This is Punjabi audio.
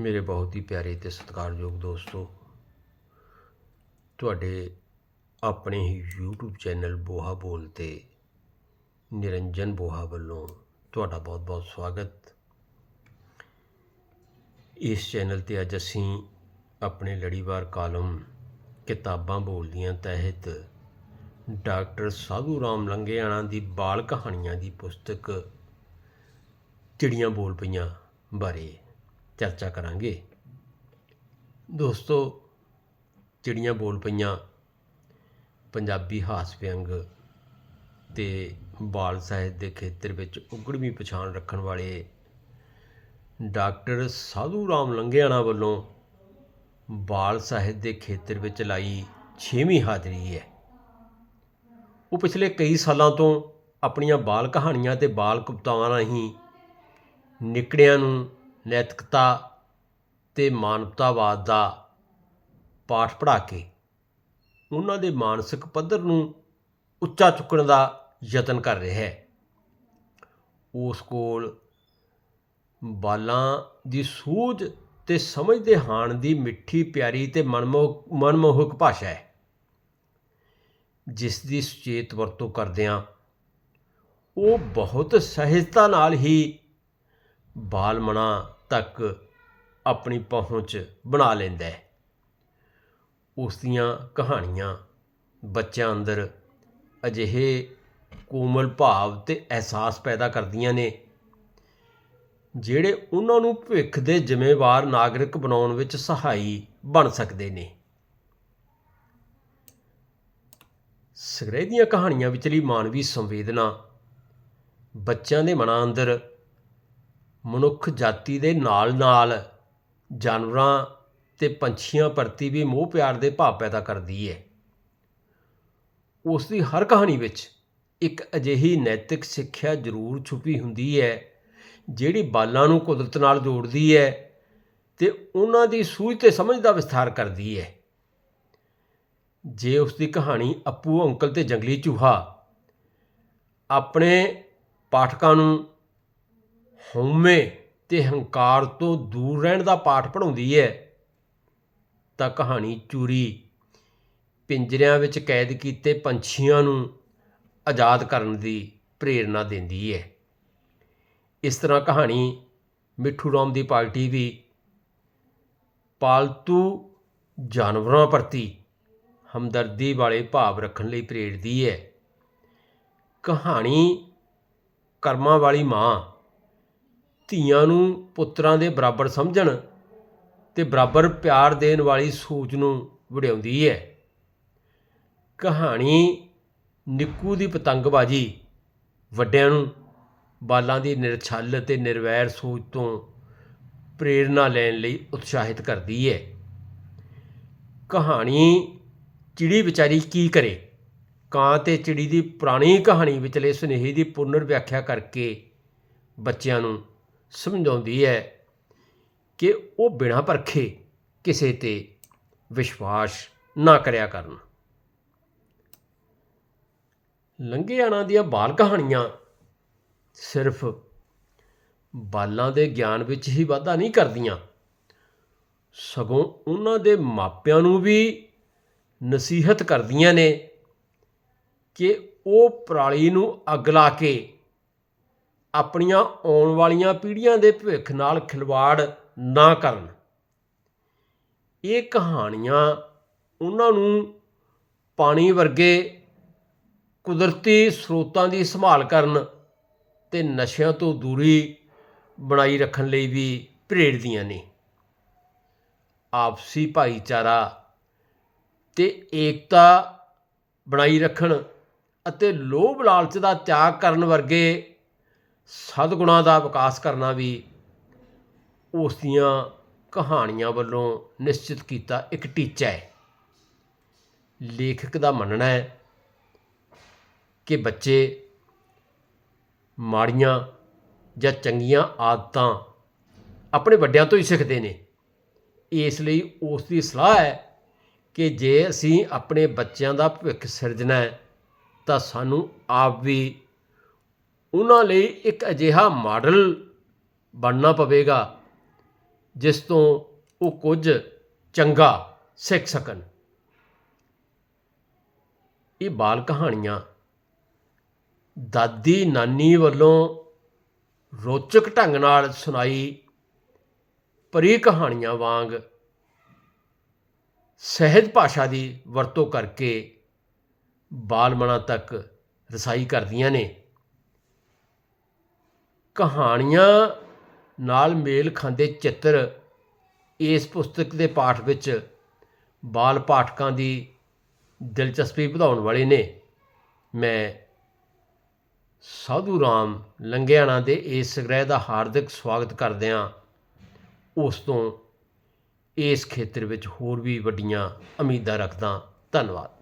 ਮੇਰੇ ਬਹੁਤ ਹੀ ਪਿਆਰੇ ਤੇ ਸਤਿਕਾਰਯੋਗ ਦੋਸਤੋ, ਤੁਹਾਡੇ ਆਪਣੇ ਹੀ YouTube ਚੈਨਲ ਬੋਹਾ ਬੋਲ ਤੇ ਨਿਰੰਜਨ ਬੋਹਾ ਵੱਲੋਂ ਤੁਹਾਡਾ ਬਹੁਤ-ਬਹੁਤ ਸਵਾਗਤ। ਇਸ ਚੈਨਲ ਤੇ ਅੱਜ ਅਸੀਂ ਆਪਣੇ ਲੜੀਵਾਰ ਕਾਲਮ ਕਿਤਾਬਾਂ ਬੋਲਦੀਆਂ ਤਹਿਤ ਡਾਕਟਰ ਸਾਧੂ ਰਾਮ ਲੰਗੇਆਣਾ ਦੀ ਬਾਲ ਕਹਾਣੀਆਂ ਦੀ ਪੁਸਤਕ ਚਿੜੀਆਂ ਬੋਲ ਪਈਆਂ ਬਾਰੇ ਚਰਚਾ ਕਰਾਂਗੇ। ਦੋਸਤੋ, ਚਿੜੀਆਂ ਬੋਲ ਪਈਆਂ, ਪੰਜਾਬੀ ਹਾਸ ਵਿਅੰਗ ਤੇ ਬਾਲ ਸਾਹਿਤ ਦੇ ਖੇਤਰ ਵਿੱਚ ਉਗੜਵੀਂ ਪਛਾਣ ਰੱਖਣ ਵਾਲੇ ਡਾਕਟਰ ਸਾਧੂ ਰਾਮ ਲੰਗੇਆਣਾ ਵੱਲੋਂ ਬਾਲ ਸਾਹਿਤ ਦੇ ਖੇਤਰ ਵਿੱਚ ਲਾਈ 6ਵੀਂ ਹਾਜ਼ਰੀ ਹੈ। ਉਹ ਪਿਛਲੇ ਕਈ ਸਾਲਾਂ ਤੋਂ ਆਪਣੀਆਂ ਬਾਲ ਕਹਾਣੀਆਂ ਤੇ ਬਾਲ ਕਵਿਤਾਵਾਂ ਰਾਹੀਂ ਨਿਕੜਿਆਂ ਨੂੰ ਨੈਤਿਕਤਾ ਅਤੇ ਮਾਨਵਤਾਵਾਦ ਦਾ ਪਾਠ ਪੜ੍ਹਾ ਕੇ ਉਹਨਾਂ ਦੇ ਮਾਨਸਿਕ ਪੱਧਰ ਨੂੰ ਉੱਚਾ ਚੁੱਕਣ ਦਾ ਯਤਨ ਕਰ ਰਿਹਾ ਹੈ। ਉਸ ਕੋਲ ਬਾਲਾਂ ਦੀ ਸੂਝ ਤੇ ਸਮਝ ਦੇ ਹਾਣ ਦੀ ਮਿੱਠੀ ਪਿਆਰੀ ਤੇ ਮਨਮੋਹਕ ਮਨਮੋਹਕ ਭਾਸ਼ਾ ਹੈ। ਜਿਸ ਦੀ ਸੁਚੇਤ ਵਰਤੋਂ ਕਰਦਿਆਂ ਉਹ ਬਹੁਤ ਸਹਿਜਤਾ ਨਾਲ ਹੀ ਬਾਲਮਣਾ ਤੱਕ ਆਪਣੀ ਪਹੁੰਚ ਬਣਾ ਲੈਂਦਾ ਹੈ। ਉਸ ਦੀਆਂ ਕਹਾਣੀਆਂ ਬੱਚਿਆਂ ਅੰਦਰ ਅਜਿਹੇ ਕੋਮਲ ਭਾਵ ਤੇ ਅਹਿਸਾਸ ਪੈਦਾ ਕਰਦੀਆਂ ਨੇ, ਜਿਹੜੇ ਉਹਨਾਂ ਨੂੰ ਭਵਿੱਖ ਦੇ ਜ਼ਿੰਮੇਵਾਰ ਨਾਗਰਿਕ ਬਣਾਉਣ ਵਿੱਚ ਸਹਾਈ ਬਣ ਸਕਦੇ ਨੇ। ਸਗਰੇ ਦੀਆਂ ਕਹਾਣੀਆਂ ਵਿਚਲੀ ਮਾਨਵੀ ਸੰਵੇਦਨਾ ਬੱਚਿਆਂ ਦੇ ਮਨਾਂ ਅੰਦਰ ਮਨੁੱਖ ਜਾਤੀ ਦੇ ਨਾਲ-ਨਾਲ ਜਾਨਵਰਾਂ ਅਤੇ ਪੰਛੀਆਂ ਪ੍ਰਤੀ ਵੀ ਮੋਹ ਪਿਆਰ ਦੇ ਭਾਵ ਪੈਦਾ ਕਰਦੀ ਹੈ ਉਸ ਦੀ ਹਰ ਕਹਾਣੀ ਵਿੱਚ ਇੱਕ ਅਜਿਹੀ ਨੈਤਿਕ ਸਿੱਖਿਆ ਜ਼ਰੂਰ ਛੁਪੀ ਹੁੰਦੀ ਹੈ ਜਿਹੜੀ ਬਾਲਾਂ ਨੂੰ ਕੁਦਰਤ ਨਾਲ ਜੋੜਦੀ ਹੈ ਤੇ ਉਹਨਾਂ ਦੀ ਸੂਝ ਤੇ ਸਮਝ ਦਾ ਵਿਸਥਾਰ ਕਰਦੀ ਹੈ ਜੇ ਉਸ ਦੀ ਕਹਾਣੀ ਅੱਪੂ ਅੰਕਲ ਤੇ ਜੰਗਲੀ ਚੂਹਾ ਆਪਣੇ ਪਾਠਕਾਂ ਨੂੰ ਹਉਮੈ ਤੇ ਹੰਕਾਰ ਤੋਂ ਦੂਰ ਰਹਿਣ ਦਾ ਪਾਠ ਪੜਾਉਂਦੀ ਹੈ। ਤਾਂ ਕਹਾਣੀ ਚੂਰੀ ਪਿੰਜਰਿਆਂ ਵਿੱਚ ਕੈਦ ਕੀਤੇ ਪੰਛੀਆਂ ਨੂੰ ਆਜ਼ਾਦ ਕਰਨ ਦੀ ਪ੍ਰੇਰਣਾ ਦਿੰਦੀ ਹੈ। ਇਸ ਤਰ੍ਹਾਂ ਕਹਾਣੀ ਮਿੱਠੂ ਰਾਮ ਦੀ ਪਾਰਟੀ ਵੀ ਪਾਲਤੂ ਜਾਨਵਰਾਂ ਪ੍ਰਤੀ ਹਮਦਰਦੀ ਵਾਲੇ ਭਾਵ ਰੱਖਣ ਲਈ ਪ੍ਰੇਰਦੀ ਹੈ। ਕਹਾਣੀ ਕਰਮਾਂ ਵਾਲੀ ਮਾਂ ਧੀਆਂ ਨੂੰ ਪੁੱਤਰਾਂ ਦੇ ਬਰਾਬਰ ਸਮਝਣ ਤੇ ਬਰਾਬਰ ਪਿਆਰ ਦੇਣ ਵਾਲੀ ਸੋਚ ਨੂੰ ਵਡਿਆਉਂਦੀ ਹੈ। ਕਹਾਣੀ ਨਿੱਕੂ ਦੀ ਪਤੰਗਬਾਜ਼ੀ ਵੱਡਿਆਂ ਨੂੰ ਬਾਲਾਂ ਦੀ ਨਿਰਛਲ ਤੇ ਨਿਰਵੈਰ ਸੋਚ ਤੋਂ ਪ੍ਰੇਰਣਾ ਲੈਣ ਲਈ ਉਤਸ਼ਾਹਿਤ ਕਰਦੀ ਹੈ। ਕਹਾਣੀ ਚਿੜੀ ਵਿਚਾਰੀ ਕੀ ਕਰੇ? ਕਾਂ ਤੇ ਚਿੜੀ ਦੀ ਪੁਰਾਣੀ ਕਹਾਣੀ ਵਿਚਲੇ ਸੁਨੇਹੇ ਦੀ ਪੁਨਰ ਵਿਆਖਿਆ ਕਰਕੇ ਬੱਚਿਆਂ ਨੂੰ ਸਮਝਾਉਂਦੀ ਹੈ ਕਿ ਉਹ ਬਿਨਾਂ ਪਰਖੇ ਕਿਸੇ ਤੇ ਵਿਸ਼ਵਾਸ ਨਾ ਕਰਿਆ ਕਰਨ। ਲੰਘਿਆਣਾ ਦੀਆਂ ਬਾਲ ਕਹਾਣੀਆਂ ਸਿਰਫ ਬਾਲਾਂ ਦੇ ਗਿਆਨ ਵਿੱਚ ਹੀ ਵਾਧਾ ਨਹੀਂ ਕਰਦੀਆਂ, ਸਗੋਂ ਉਹਨਾਂ ਦੇ ਮਾਪਿਆਂ ਨੂੰ ਵੀ ਨਸੀਹਤ ਕਰਦੀਆਂ ਨੇ ਕਿ ਉਹ ਪਰਾਲੀ ਨੂੰ ਅੱਗ ਲਾ ਕੇ ਆਪਣੀਆਂ ਆਉਣ ਵਾਲੀਆਂ ਪੀੜ੍ਹੀਆਂ ਦੇ ਭਵਿੱਖ ਨਾਲ ਖਿਲਵਾੜ ਨਾ ਕਰਨ। ਇਹ ਕਹਾਣੀਆਂ ਉਹਨਾਂ ਨੂੰ ਪਾਣੀ ਵਰਗੇ ਕੁਦਰਤੀ ਸਰੋਤਾਂ ਦੀ ਸੰਭਾਲ ਕਰਨ ਤੇ ਨਸ਼ਿਆਂ ਤੋਂ ਦੂਰੀ ਬਣਾਈ ਰੱਖਣ ਲਈ ਵੀ ਪ੍ਰੇਰਦੀਆਂ ਨੇ। ਆਪਸੀ ਭਾਈਚਾਰਾ ਤੇ ਏਕਤਾ ਬਣਾਈ ਰੱਖਣ ਅਤੇ ਲੋਭ ਲਾਲਚ ਦਾ ਤਿਆਗ ਕਰਨ ਵਰਗੇ ਸਦਗੁਣਾਂ ਦਾ ਵਿਕਾਸ ਕਰਨਾ ਵੀ ਉਸ ਦੀਆਂ ਕਹਾਣੀਆਂ ਵੱਲੋਂ ਨਿਸ਼ਚਿਤ ਕੀਤਾ ਇੱਕ ਟੀਚਾ ਹੈ। ਲੇਖਕ ਦਾ ਮੰਨਣਾ ਹੈ ਕਿ ਬੱਚੇ ਮਾੜੀਆਂ ਜਾਂ ਚੰਗੀਆਂ ਆਦਤਾਂ ਆਪਣੇ ਵੱਡਿਆਂ ਤੋਂ ਹੀ ਸਿੱਖਦੇ ਨੇ। ਇਸ ਲਈ ਉਸ ਦੀ ਸਲਾਹ ਹੈ ਕਿ ਜੇ ਅਸੀਂ ਆਪਣੇ ਬੱਚਿਆਂ ਦਾ ਭਵਿੱਖ ਸਿਰਜਣਾ ਹੈ ਤਾਂ ਸਾਨੂੰ ਆਪ ਵੀ ਉਹਨਾਂ ਲਈ ਇੱਕ ਅਜਿਹਾ ਮਾਡਲ ਬਣਨਾ ਪਵੇਗਾ, ਜਿਸ ਤੋਂ ਉਹ ਕੁਝ ਚੰਗਾ ਸਿੱਖ ਸਕਣ। ਇਹ ਬਾਲ ਕਹਾਣੀਆਂ ਦਾਦੀ ਨਾਨੀ ਵੱਲੋਂ ਰੋਚਕ ਢੰਗ ਨਾਲ ਸੁਣਾਈ ਪਰੀ ਕਹਾਣੀਆਂ ਵਾਂਗ ਸਹਿਜ ਭਾਸ਼ਾ ਦੀ ਵਰਤੋਂ ਕਰਕੇ ਬਾਲ ਮਨਾਂ ਤੱਕ ਰਸਾਈ ਕਰਦੀਆਂ ਨੇ। ਕਹਾਣੀਆਂ ਨਾਲ ਮੇਲ ਖਾਂਦੇ ਚਿੱਤਰ ਇਸ ਪੁਸਤਕ ਦੇ ਪਾਠ ਵਿੱਚ ਬਾਲ ਪਾਠਕਾਂ ਦੀ ਦਿਲਚਸਪੀ ਵਧਾਉਣ ਵਾਲੇ ਨੇ। ਮੈਂ ਸਾਧੂ ਰਾਮ ਲੰਗਿਆਣਾ ਦੇ ਇਸ ਸੰਗ੍ਰਹਿ ਦਾ ਹਾਰਦਿਕ ਸਵਾਗਤ ਕਰਦਿਆਂ ਉਸ ਤੋਂ ਇਸ ਖੇਤਰ ਵਿੱਚ ਹੋਰ ਵੀ ਵੱਡੀਆਂ ਉਮੀਦਾਂ ਰੱਖਦਾ ਧੰਨਵਾਦ।